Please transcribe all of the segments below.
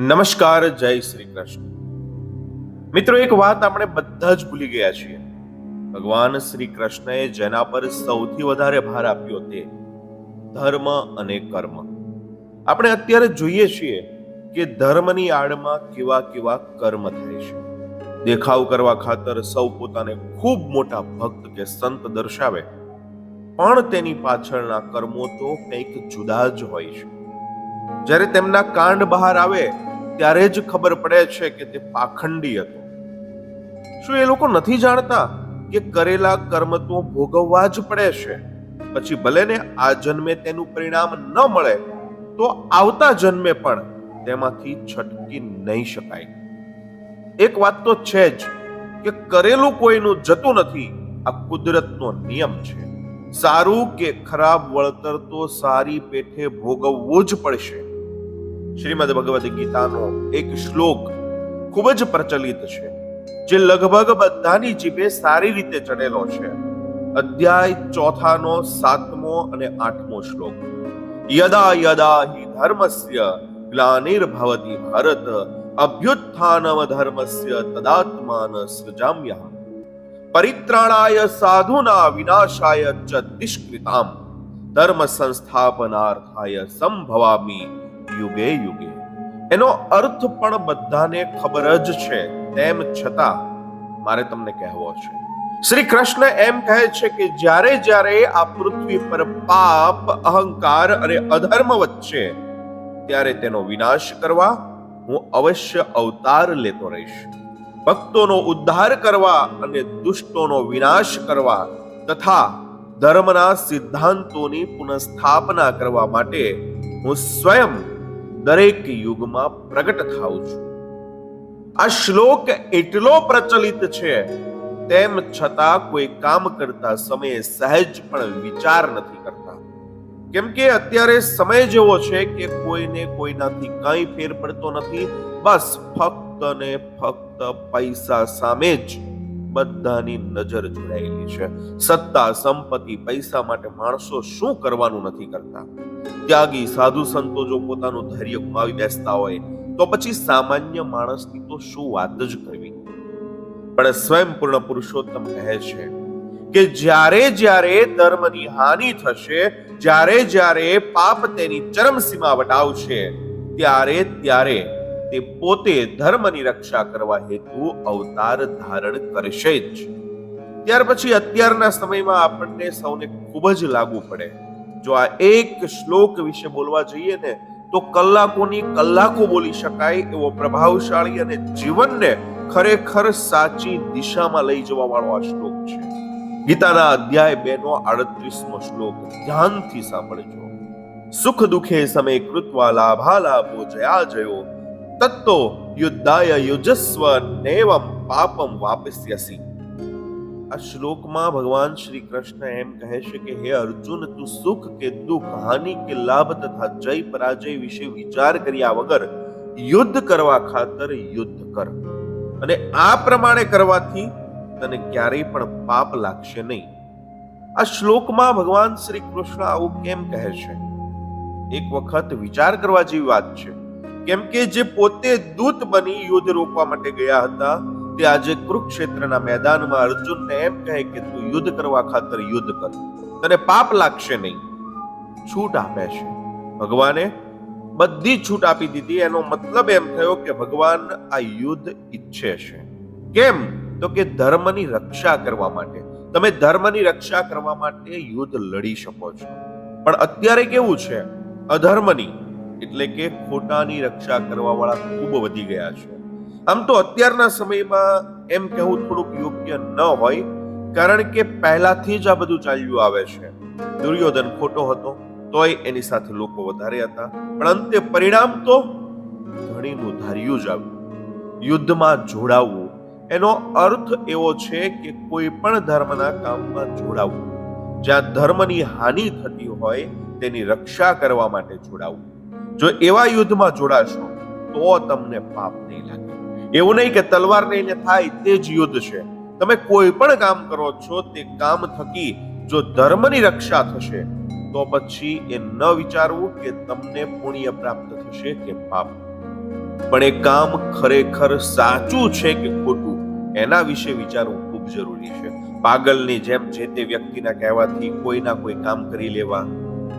નમસ્કાર, જય શ્રી કૃષ્ણ. મિત્રો, એક વાત આપણે બધા જ ભૂલી ગયા છીએ. ભગવાન શ્રી કૃષ્ણએ જેના પર સૌથી વધારે ભાર આપ્યો તે ધર્મ અને કર્મ. આપણે અત્યારે જોઈએ છીએ કે ધર્મની આડમાં કેવા કેવા કર્મ થાય છે. દેખાવ કરવા ખાતર સૌ પોતાને ખૂબ મોટા ભક્ત કે સંત દર્શાવે. પણ તેની પાછળના કર્મો તો કંઈક જુદા જ હોય છે. જ્યારે તેમના કાંડ બહાર આવે ત્યારે જ ખબર પડે છે કે તે પાખંડી હતો. શું એ લોકો નથી જાણતા કે કરેલા કર્મ તો ભોગવવા જ પડે છે? પછી ભલે ને આ જન્મે તેનું પરિણામ ન મળે, તો આવતા જન્મે પણ તેમાંથી છટકી નહીં શકાય. એક વાત તો છે જ કે કરેલું કોઈનું જતું નથી, આ કુદરતનો નિયમ છે. સારું કે ખરાબ વળતર તો સારી પેઠે ભોગવવું જ પડશે. શ્રીમદ ભગવદ ગીતાનો એક શ્લોક ખૂબ જ પ્રચલિત છે, જે લગભગ બધાની જીભે સારી રીતે ચડેલો છે. અધ્યાય ચોથાનો, સાતમો અને આઠમો શ્લોક. યદા યદા હિ ધર્મસ્ય ગ્લાનિર્ભવતિ ભારત અભ્યુત્થાનમ ધર્મસ્ય તદાત્માન સૃજામ્યહમ. પરિત્રાણાય સાધુના વિનાશાય ચ નિષ્કૃતામ. ધર્મ સંસ્થાપનાર્થાય સંભવામી યુગે યુગે. એનો અર્થ પણ બધાને ખબર જ છે, તેમ છતાં મારે તમને કહેવો છે. શ્રી કૃષ્ણ એમ કહે છે કે જ્યારે જ્યારે આ પૃથ્વી પર પાપ, અહંકાર અને અધર્મ વચ્ચે ત્યારે તેનો વિનાશ કરવા હું અવશ્ય અવતાર લેતો રહીશ. ભક્તોનો ઉદ્ધાર કરવા અને દુષ્ટોનો વિનાશ કરવા તથા ધર્મના સિદ્ધાંતોની પુનઃસ્થાપના કરવા માટે હું સ્વયં દરેક યુગમાં પ્રગટ થાઉં છું. આ શ્લોક એટલો પ્રચલિત છે, તેમ છતાં કોઈ કામ કરતા સમયે સહેજ પણ વિચાર નથી કરતા. કેમ કે અત્યારે સમય જેવો છે કે કોઈને કોઈનાથી કંઈ ફેર પડતો નથી, બસ ફક્ત ને ફક્ત પૈસા સામે જ બધાની નજર જોડાયેલી છે. સત્તા, સંપત્તિ, પૈસા માટે માણસો શું કરવાનું નથી કરતા? ત્યાગી સાધુ સંતો જો પોતાનું ધૈર્ય ગુમાવી બેસતા હોય, તો પછી સામાન્ય માણસની તો શું વાત જ કરવી? પણ સ્વયં પૂર્ણ પુરુષોત્તમ કહે છે કે જ્યારે જ્યારે ધર્મની હાનિ થશે, જ્યારે જ્યારે પાપ તેની ચરમસીમા વટાવશે, ત્યારે ત્યારે તે પોતે ધર્મની રક્ષા કરવા હેતુ અવતાર ધારણ કરશે જ. ત્યાર પછી અત્યારના સમયમાં આપણને સૌને ખૂબ જ લાગુ પડે. જો આ એક શ્લોક વિશે બોલવા જઈએ ને, તો કલાકોની કલાકો બોલી શકાય એવો પ્રભાવશાળી અને જીવનને ખરેખર સાચી દિશામાં લઈ જવા વાળો આ શ્લોક છે. ગીતાના અધ્યાય બે નો આડત્રીસમો શ્લોક ધ્યાનથી સાંભળજો. સુખ દુઃખે સમય કૃત્વા લાભા લાભો જયા જયો. તત્તો યુદ્ધાય યુજસ્વ નેવમ પાપમ વાપસ્યસી આ શ્લોકમાં ભગવાન શ્રી કૃષ્ણ એમ કહે છે કે હે અર્જુન તું સુખ કે દુઃખ હાનિ કે લાભ તથા જય પરાજય વિશે વિચાર કર્યા વગર યુદ્ધ કરવા ખાતર યુદ્ધ કર અને આ પ્રમાણે કરવાથી તને ક્યારેય પણ પાપ લાગશે નહીં। આ શ્લોકમાં ભગવાન શ્રી કૃષ્ણ આવું કેમ કહે છે? એક વખત વિચાર કરવા જેવી વાત છે। કેમ કે જે પોતે દૂત બની યુદ્ધ રોકવા માટે ગયા હતા, તે આજે કુરુક્ષેત્રના મેદાનમાં અર્જુનને એમ કહે કે તું યુદ્ધ કરવા ખાતર યુદ્ધ કર. તને પાપ લાગશે નહીં. છૂટ આપે છે. ભગવાને બધી છૂટ આપી દીધી. એનો મતલબ એમ થયો કે ભગવાન આ યુદ્ધ ઈચ્છે છે. કેમ? તો કે ધર્મની રક્ષા કરવા માટે. તમે ધર્મની રક્ષા કરવા માટે યુદ્ધ લડી શકો છો. પણ અત્યારે કેવું છે? અધર્મની. એટલે કે ખોટાની રક્ષા કરવા વાળા ખૂબ વધી ગયા છે. આમ તો અત્યારના સમયમાં એમ કહેવું થોડુંક યોગ્ય ન હોય, કારણ કે પહેલાથી જ આ બધું ચાલ્યું આવે છે. દુર્યોધન ખોટો હતો, તોય એની સાથે લોકો વધારે હતા. પણ અંતે પરિણામ તો ધણીનું ધાર્યું જ આવ્યું. યુદ્ધમાં જોડાવવું, એનો અર્થ એવો છે કે કોઈ પણ ધર્મના કામમાં જોડાવવું. જ્યાં ધર્મની હાનિ થતી હોય, તેની રક્ષા કરવા માટે જોડાવવું. જો એવા યુદ્ધમાં જોડાશો, તો તમને પાપ નહીં લાગે. એવું નહીં કે તલવાર લઈને થાય, તે જ યુદ્ધ છે. તમે કોઈ પણ કામ કરો છો, તે કામ થકી જો ધર્મની રક્ષા થશે, તો પછી એ ન વિચારવું કે તમને પુણ્ય પ્રાપ્ત થશે કે પાપ. પણ એ કામ ખરેખર સાચું છે કે ખોટું, એના વિશે વિચારવું ખૂબ જરૂરી છે. પાગલની જેમ જે તે વ્યક્તિના કહેવાથી કોઈના કોઈ કામ કરી લેવા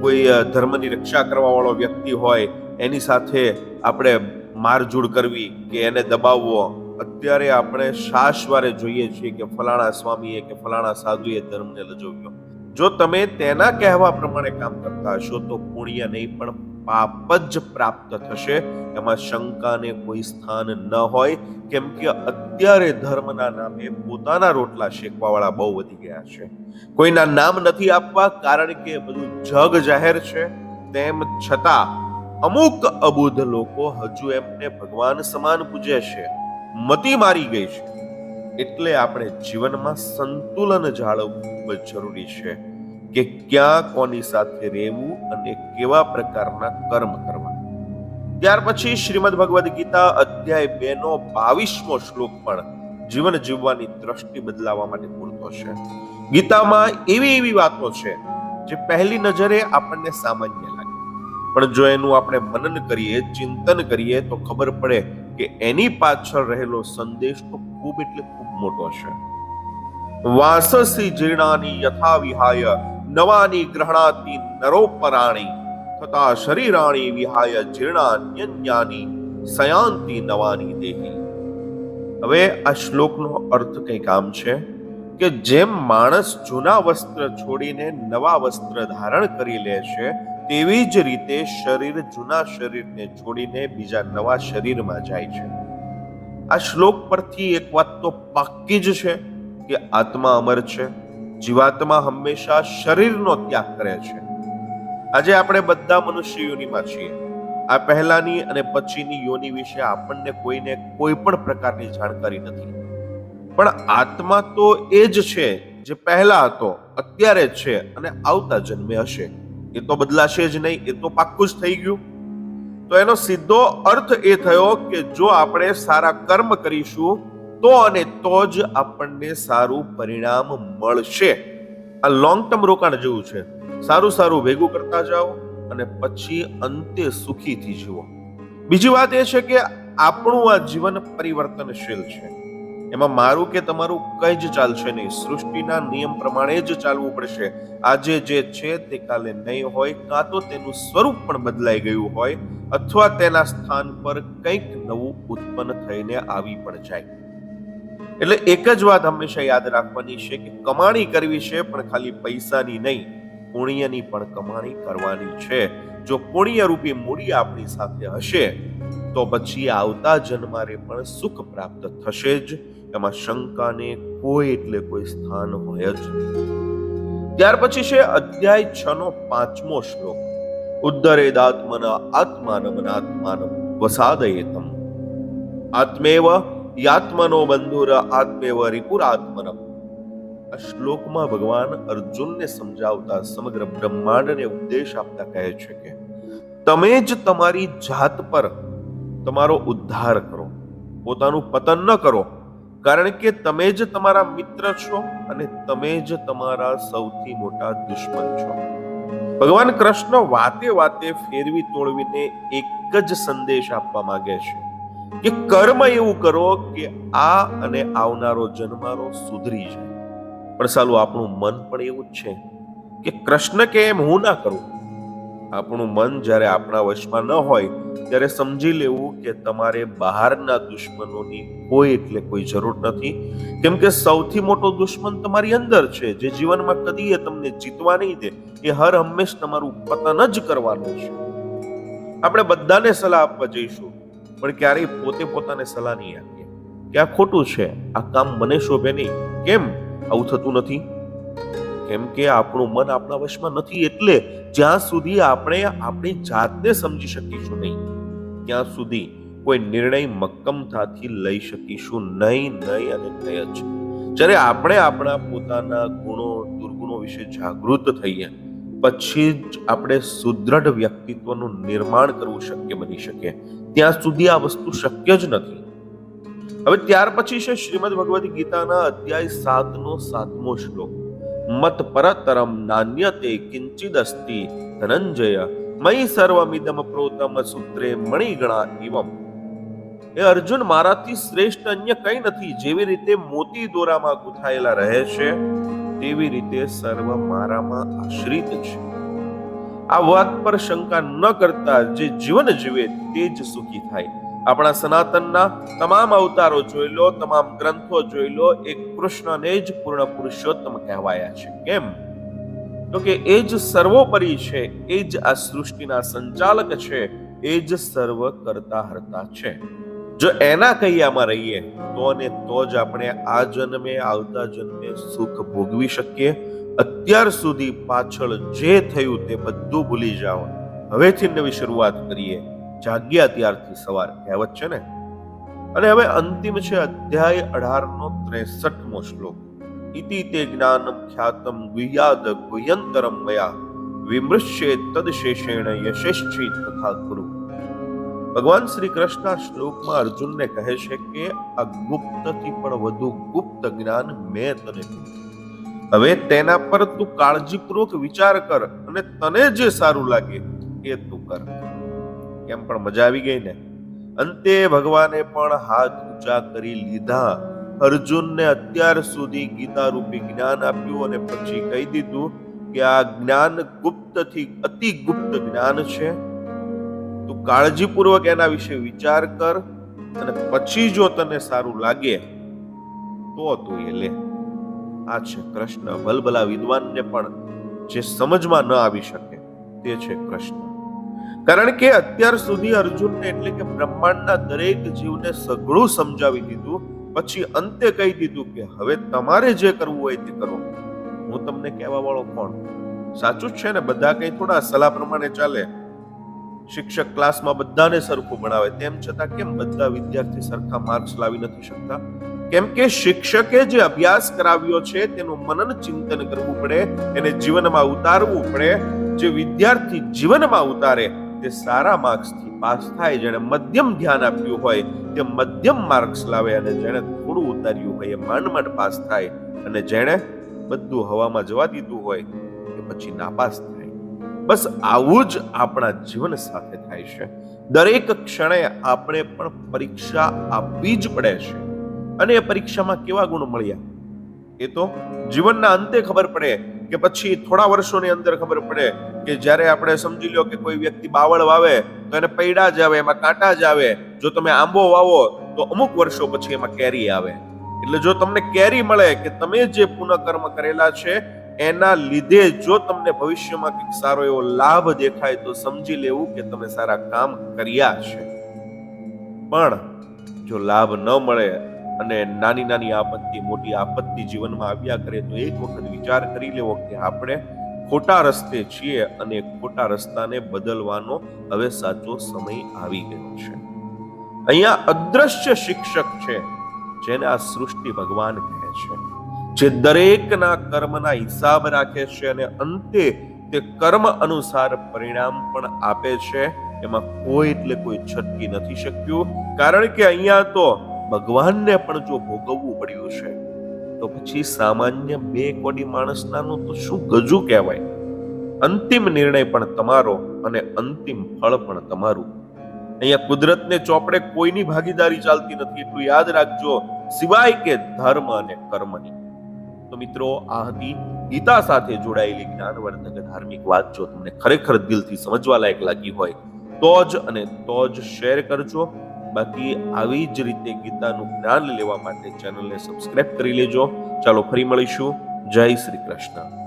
કોઈ ધર્મની રક્ષા કરવા વાળો વ્યક્તિ હોય, એની સાથે આપણે મારઝૂડ કરવી કે એને દબાવવો, અત્યારે આપણે શાશ્વારે જોઈએ છીએ કે ફલાણા સ્વામીએ કે ફલાણા સાધુએ ધર્મને લજવ્યો. જો તમે તેના કહેવા પ્રમાણે કામ કરતા હશો, તો પુણ્ય નહીં, પણ પાપ જ પ્રાપ્ત થશે. એમાં શંકાને કોઈ સ્થાન ન હોય, કેમ કે અત્યારે ધર્મના નામે પોતાના રોટલા શેકવાવાળા બહુ વધી ગયા છે. કોઈના નામ નથી આપવા, કારણ કે બધું જગ જાહેર છે. તેમ છતાં, અમુક અબુધ લોકો હજુ એમને ભગવાન સમાન પૂજે છે. મતી મારી ગઈ છે. એટલે આપણે જીવનમાં સંતુલન જાળવવું ખૂબ જ જરૂરી છે કે ક્યાં કોની સાથે રહેવું અને કેવા પ્રકારના કર્મ કરવા ત્યાર પછી શ્રીમદ ભગવદ્ ગીતા અધ્યાય બે નો બાવીસમો શ્લોક પણ જીવન જીવવાની દ્રષ્ટિ બદલાવવા માટે પૂરતો છે. ગીતામાં એવી એવી વાતો છે જે પહેલી નજરે આપણને સામાન્ય પણ જો એનું આપણે મનન કરીએ, ચિંતન કરીએ, તો ખબર પડે કે એની પાછળ રહેલો સંદેશ તો ખૂબ એટલે ખૂબ મોટો છે. વાસસી જીર્ણાની યથા વિહાય નવાની ગ્રહણાતી નરોપરાણી, તથા શરીરાણી વિહાય જીર્ણાન્યન્યાની સયાંતિ નવાની દેહી. હવે આ શ્લોકનો અર્થ કંઈક આમ છે કે જેમ માણસ જૂના વસ્ત્ર છોડીને નવા વસ્ત્ર ધારણ કરી લે છે તેવી જ રીતે શરીર જૂના શરીરને છોડીને બીજા નવા શરીરમાં જાય છે. આ શ્લોક પરથી એક વાત તો પાક્કી જ છે કે આત્મા અમર છે. જીવાત્મા હંમેશા શરીરનો ત્યાગ કરે છે. આજે આપણે બધા મનુષ્ય યોનિમાં છીએ. આ પહેલાની અને પછીની યોનિ વિશે આપણને કોઈને કોઈ પણ પ્રકારની જાણકારી નથી. પણ આત્મા તો એ જ છે જે પહેલા હતો, અત્યારે છે અને આવતા જન્મે હશે. એ તો બદલાશે જ નહીં, એ તો પાક્કું જ થઈ ગયું. તો એનો સીધો અર્થ એ થયો કે જો આપણે સારા કર્મ કરીશું, તો અને તો જ આપણને સારું પરિણામ મળશે. આ લોંગ ટર્મ રોકાણ જેવું છે. સારું સારું ભેગું કરતા જાઓ અને પછી અંતે સુખીથી જીવો. બીજી વાત એ છે કે આપણું આ જીવન પરિવર્તનશીલ છે. એમાં મારું કે તમારું કંઈ જ ચાલશે નહીં. સૃષ્ટિના નિયમ પ્રમાણે જ ચાલવું પડશે. આજે જે છે તે કાલે નહીં હોય, કાં તો તેનું સ્વરૂપ પણ બદલાઈ ગયું હોય, અથવા તેના સ્થાન પર કંઈક નવું ઉત્પન્ન થઈને આવી પણ જાય. એટલે એક જ વાત હંમેશા યાદ રાખવાની છે કે કમાણી કરવી છે, પણ ખાલી પૈસાની નહીં. પુણ્યની પણ કમાણી કરવાની છે. જો પુણ્ય રૂપી મૂડી આપણી સાથે હશે, તો પછી આવતા જન્મારે પણ સુખ પ્રાપ્ત થશે જ. એમાં શંકાને કોઈ એટલે કોઈ સ્થાન હોય જ ત્યાર પછી છે અધ્યાય છ નો પાંચમો શ્લોક. ઉદ્ધરેદાત્મન આત્માનમનાત્માનમ વસાદયેતમ આત્મેવ યાત્મનો બંધુર આત્મેવ રિપુરાત્મનમ. આ શ્લોકમાં ભગવાન અર્જુનને સમજાવતા સમગ્ર બ્રહ્માંડને ઉપદેશ આપતા કહે છે કે, તમે જ તમારી જાત પર તમારો ઉદ્ધાર કરો. પોતાનું પતન ન કરો, કારણ કે તમે જ તમારા મિત્ર છો અને તમે જ તમારા સૌથી મોટા દુશ્મન છો. ભગવાન કૃષ્ણ વાતે વાતે ફેરવી તોડવીને એક જ સંદેશ આપવા માંગે છે કે, કર્મ એવું કરો કે આ અને આવનારો જન્મારો સુધરી જાય. પણ સાલું આપણું મન પણ એવું જ છે કે કૃષ્ણ કે એમ હું ના કરું? આપણું મન જ્યારે આપણા વશમાં ન હોય, ત્યારે સમજી લેવું કે તમારે બહારના દુશ્મનોની કોઈ એટલે કોઈ જરૂર નથી. કેમ કે સૌથી મોટો દુશ્મન તમારી અંદર છે, જે જીવનમાં કદી એ તમને જીતવા નહીં દે, એ હર હંમેશ તમારું પતન જ કરવાનું છે. આપણે બધાને સલાહ આપવા જઈશું, પણ ક્યારેય પોતે પોતાને સલાહ નહીં આપીએ. કે આ ખોટું છે, આ કામ મને શોભે નહીં. કેમ? આવું થતું નથી? કેમ કે આપણું મન આપણા વશમાં નથી એટલે જ્યાં સુધી આપણે આપણી જાતને સમજી શકીશું નહીં, ત્યાં સુધી કોઈ નિર્ણય મક્કમતાથી લઈ શકીશું નહીં નહીં અને નહીં જ. જ્યારે આપણે આપણા પોતાના ગુણો, દુર્ગુણો વિશે જાગૃત થઈએ, પછી જ આપણે સુદૃઢ વ્યક્તિત્વનું નિર્માણ કરવું શક્ય બની શકે. ત્યાં સુધી આ વસ્તુ શક્ય જ નથી. હવે ત્યાર પછી છે શ્રીમદ ભગવદ્ ગીતાના અધ્યાય સાતનો સાતમો શ્લોક. મત પરતરમ નાન્યતે કિંચિદ અસ્તિ ધનંજય મયી સર્વમિદમ પ્રોતમ સૂત્રે મણિગણા ઇવમ. એ અર્જુન મારાથી શ્રેષ્ઠ અન્ય કંઈ નથી. જેવી રીતે મોતી દોરામાં ગૂંથાયેલા રહે છે, તેવી રીતે સર્વ મારામાં આશ્રિત છે. આ વાત પર શંકા ન કરતા જે જીવન જીવે તે જ સુખી થાય. આપણા સનાતનના તમામ અવતારો જોઈ લો, તમામ ગ્રંથો જોઈ લો એ કૃષ્ણને જ પૂર્ણ પુરુષોત્તમ કહેવાયા છે. કેમ? તો કે એ જ સર્વોપરી છે, એ જ આ સૃષ્ટિના સંચાલક છે, એ જ સર્વ કરતા હરતા છે. જો એના કૈયામાં રહીએ, તો અને તો જ આપણે આ જન્મે, આવતા જન્મે સુખ ભોગવી શકીએ. અત્યાર સુધી પાછળ જે થયું તે બધું ભૂલી જાઓ. હવેથી નવી શરૂઆત કરીએ. જાગ્યા ત્યારથી સવાર. કહેવત છે ને? અને હવે અંતિમ છે અધ્યાય અઢાર નો ત્રેસઠમો શ્લોક. ઇતિ તે જ્ઞાનમ ખ્યાતમ ગુહ્યાદ ગુહ્યંતરમ મયા. વિમૃશ્યે તદશેષેણ યશેષ્ઠી તથા ગુરુ. ભગવાન શ્રી કૃષ્ણ શ્લોકમાં અર્જુનને કહે છે કે, આ ગુપ્તથી પણ વધુ ગુપ્ત જ્ઞાન મેં તને હવે તેના પર તું કાળજીપૂર્વક વિચાર કર અને તને જે સારું લાગે એ તું કર. કેમ પણ મજા આવી ગઈ ને. અંતે ભગવાને પણ હાથ ઊંચા કરી લીધા. અર્જુનને અત્યાર સુધી ગીતા રૂપી જ્ઞાન આપ્યું અને પછી કહી દીધું કે આ જ્ઞાન ગુપ્તથી અતિ ગુપ્ત જ્ઞાન છે. તું કાળજીપૂર્વક એના વિશે વિચાર કર અને પછી જો તને સારું લાગે, તો તું એ લે. આ છે કૃષ્ણ. ભલભલા વિદ્વાનને પણ જે સમજમાં ન આવી શકે, તે છે કૃષ્ણ. કારણ કે અત્યાર સુધી અર્જુનને એટલે કે બ્રહ્માંડના દરેક જીવને સઘળું સમજાવી દીધું, પછી અંતે કહી દીધું કે હવે તમારે જે કરવું હોય તે કરો. હું તમને કહેવા વાળો કોણ? સાચું જ છે ને, બધા કઈ થોડા સલાહ પ્રમાણે ચાલે. શિક્ષક ક્લાસમાં બધાને સરખું ભણાવે, તેમ છતાં કેમ બધા વિદ્યાર્થી સરખા માર્ક્સ લાવી નથી શકતા? કેમ કે શિક્ષકે જે અભ્યાસ કરાવ્યો છે, તેનું મનન ચિંતન કરવું પડે, એને જીવનમાં ઉતારવું પડે. જે વિદ્યાર્થી જીવનમાં ઉતારે તે સારા માર્ક્સથી પાસ થાય, જેણે મધ્યમ ધ્યાન આપ્યું હોય, તે મધ્યમ માર્ક્સ લાવે અને જેણે થોડું ઉતાર્યું હોય, એ માંડ માંડ પાસ થાય અને જેણે બધું હવામાં જવા દીધું હોય, એ પછી નાપાસ થાય. બસ આવું જ આપણા જીવન સાથે થાય છે. દરેક ક્ષણે આપણે પણ પરીક્ષા આપવી જ પડે છે. અને એ પરીક્ષામાં કેવા ગુણ મળ્યા? એ તો જીવનના અંતે ખબર પડે કે પછી થોડા વર્ષોની અંદર ખબર પડે કે જ્યારે આપણે સમજી લો કે કોઈ વ્યક્તિ બાવળ વાવે, તો એને પૈડા જ આવે, એમાં કાંટા જ આવે. જો તમે આંબો વાવો, તો અમુક વર્ષો પછી એમાં કેરી આવે. એટલે જો તમને કેરી મળે કે તમે જે પુનઃકર્મ કરેલા છે, એના લીધે જો તમને ભવિષ્યમાં કંઈક સારો એવો લાભ દેખાય, તો સમજી લેવું કે તમે સારા કામ કર્યા છે. પણ જો લાભ ન મળે અને નાની નાની આપત્તિ, મોટી આપત્તિ જીવનમાં આવ્યા કરે તો એક વખત વિચાર કરી લેવો કે આપણે ખોટા રસ્તે છીએ અને ખોટા રસ્તાને બદલવાનો હવે સાચો સમય આવી ગયો છે. અહીંયા અદ્રશ્ય શિક્ષક છે, જેને આ સૃષ્ટિ ભગવાન કહે છે. જે દરેકના કર્મના હિસાબ રાખે છે અને અંતે તે કર્મ અનુસાર પરિણામ પણ આપે છે. એમાં કોઈ એટલે કોઈ છટકી નથી શક્યું. કારણ કે અહીંયા તો ભગવાનને પણ જો ભોગવવું પડ્યું છે, તો પછી સામાન્ય બે કોડી માણસનાનું તો શું ગજુ કહેવાય? અંતિમ નિર્ણય પણ તમારો અને અંતિમ ફળ પણ તમારું. અહીંયા કુદરતને ચોપડે કોઈની ભાગીદારી ચાલતી નથી, એટલું યાદ રાખજો, સિવાય કે ધર્મ અને કર્મની. તો મિત્રો, આ હતી ગીતા સાથે જોડાયેલી જ્ઞાનવર્ધક ધાર્મિક વાત. જો તમને ખરેખર દિલથી સમજવા લાયક લાગી હોય, તો જ અને તો જ શેર કરજો. બાકી આવી જ રીતે ગીતાનું જ્ઞાન લેવા માટે ચેનલને સબસ્ક્રાઇબ કરી લેજો. ચાલો ફરી મળીશું. જય શ્રી કૃષ્ણ.